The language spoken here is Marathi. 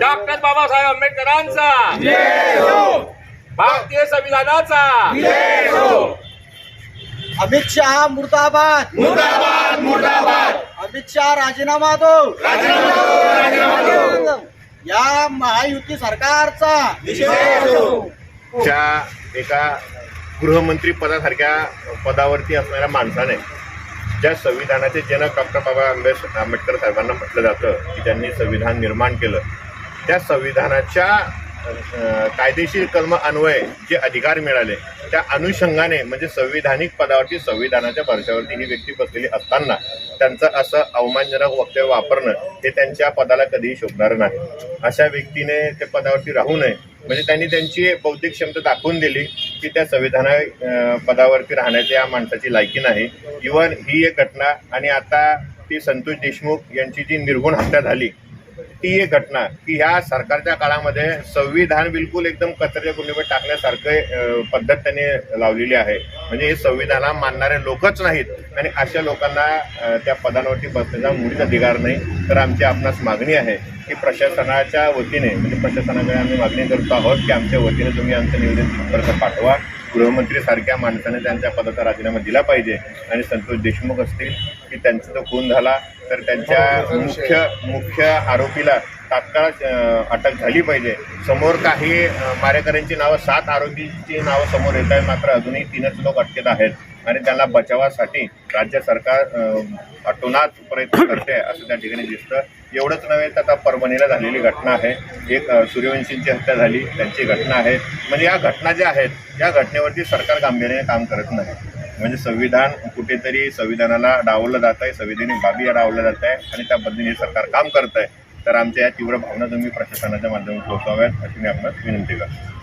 डॉक्टर बाबासाहेब आंबेडकरांचा. भारतीय संविधानाचा. अमित शहा मुर्दाबाद. मुर्दाबाद मुर्दाबाद. अमित शहा राजीनामा दो या महायुती सरकारचा. एका गृहमंत्री पदासारख्या पदावरती असणाऱ्या माणसाने ज्या संविधानाचे जनक डॉक्टर बाबा आंबेस आंबेडकर साहेबांना म्हटलं जातं की त्यांनी संविधान निर्माण केलं त्या संविधानाच्या कायदेशीर कलम अन्वये जे अधिकार मिळाले त्या अनुषंगाने म्हणजे संविधानिक पदावरती संविधानाच्या भरशावरती ही व्यक्ती बसलेली असताना त्यांचं असं अवमानजनक वक्तव्य वापरणं हे त्यांच्या पदाला कधीही शोभणार नाही. अशा व्यक्तीने त्या पदावरती राहू नये. म्हणजे त्यांनी त्यांची बौद्धिक क्षमता दाखवून दिली की त्या संविधाना पदावरती राहण्याची या माणसाची लायकी नाही. इवन ही एक घटना आणि आता ती संतोष देशमुख यांची जी निर्गुण हत्या झाली ती एक घटना की ह्या सरकारच्या काळामध्ये संविधान बिलकुल एकदम कचऱ्याच्या कुंडीवर टाकण्यासारखं पद्धत त्यांनी लावलेली आहे. म्हणजे हे संविधानाला मानणारे लोकच नाहीत. आणि अशा लोकांना त्या पदांवरती बसण्याचा मुळीच अधिकार नाही. तर आमची आपणास मागणी आहे की प्रशासनाच्या वतीने म्हणजे प्रशासनाकडे आम्ही मागणी करतो आहोत की आमच्या वतीने तुम्ही आमचं निवेदन पाठवा. गृहमंत्री सारख्या माणसाने त्यांच्या पदाचा राजीनामा दिला पाहिजे. आणि संतोष देशमुख असतील की त्यांचा जो खून झाला तर त्यांच्या मुख्य मुख्य आरोपीला तात्काळ अटक झाली पाहिजे. समोर काही मारेकऱ्यांची नावं सात आरोपीची नावं समोर येत आहेत मात्र अजूनही तीनच लोक अटकेत आहेत. आणि त्यांना बचावासाठी राज्य सरकार अटोनात प्रयत्न करते असं त्या ठिकाणी दिसतं. एवढंच नव्हे तर आता परभणीला झालेली घटना आहे. एक सूर्यवंशींची हत्या झाली त्यांची घटना आहे. म्हणजे या घटना ज्या आहेत या घटनेवरती सरकार गांभीर्याने काम करत नाही. म्हणजे संविधान कुठेतरी संविधानाला डावलं जात आहे संविधानिक बाबी डावलं जात आहे आणि त्या पद्धतीने सरकार काम करत आहे तर आमच्या या तीव्र भावना तुम्ही प्रशासनाच्या माध्यमातून पोहोचवाव्यात अशी मी आपणास विनंती करतो.